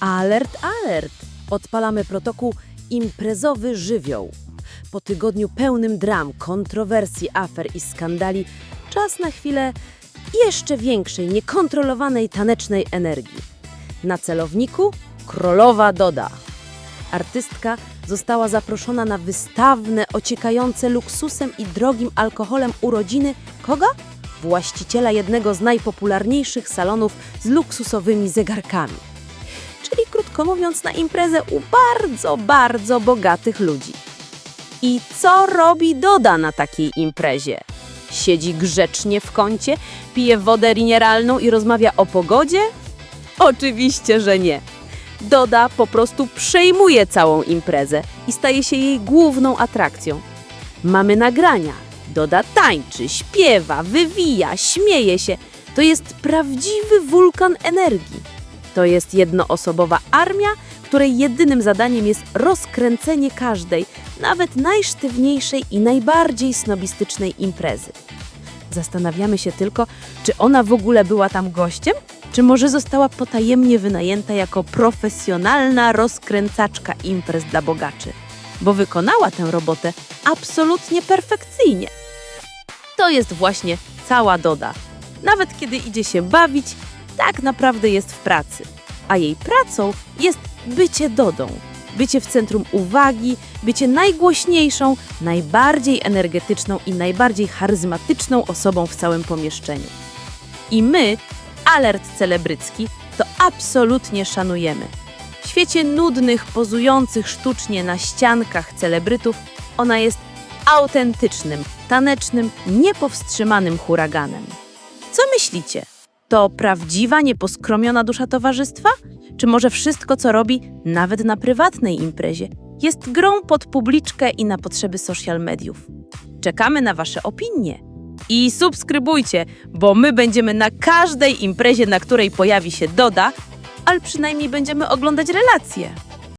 Alert, alert! Odpalamy protokół imprezowy żywioł. Po tygodniu pełnym dram, kontrowersji, afer i skandali, czas na chwilę jeszcze większej, niekontrolowanej tanecznej energii. Na celowniku królowa Doda. Artystka została zaproszona na wystawne, ociekające luksusem i drogim alkoholem urodziny kogo? Właściciela jednego z najpopularniejszych salonów z luksusowymi zegarkami. Krótko mówiąc, na imprezę u bardzo, bardzo bogatych ludzi. I co robi Doda na takiej imprezie? Siedzi grzecznie w kącie, pije wodę mineralną i rozmawia o pogodzie? Oczywiście, że nie. Doda po prostu przejmuje całą imprezę i staje się jej główną atrakcją. Mamy nagrania. Doda tańczy, śpiewa, wywija, śmieje się. To jest prawdziwy wulkan energii. To jest jednoosobowa armia, której jedynym zadaniem jest rozkręcenie każdej, nawet najsztywniejszej i najbardziej snobistycznej imprezy. Zastanawiamy się tylko, czy ona w ogóle była tam gościem, czy może została potajemnie wynajęta jako profesjonalna rozkręcaczka imprez dla bogaczy, bo wykonała tę robotę absolutnie perfekcyjnie. To jest właśnie cała Doda. Nawet kiedy idzie się bawić, tak naprawdę jest w pracy, a jej pracą jest bycie Dodą. Bycie w centrum uwagi, bycie najgłośniejszą, najbardziej energetyczną i najbardziej charyzmatyczną osobą w całym pomieszczeniu. I my, alert celebrycki, to absolutnie szanujemy. W świecie nudnych, pozujących sztucznie na ściankach celebrytów, ona jest autentycznym, tanecznym, niepowstrzymanym huraganem. Co myślicie? To prawdziwa, nieposkromiona dusza towarzystwa? Czy może wszystko, co robi, nawet na prywatnej imprezie, jest grą pod publiczkę i na potrzeby social mediów? Czekamy na Wasze opinie. I subskrybujcie, bo my będziemy na każdej imprezie, na której pojawi się Doda, ale przynajmniej będziemy oglądać relacje.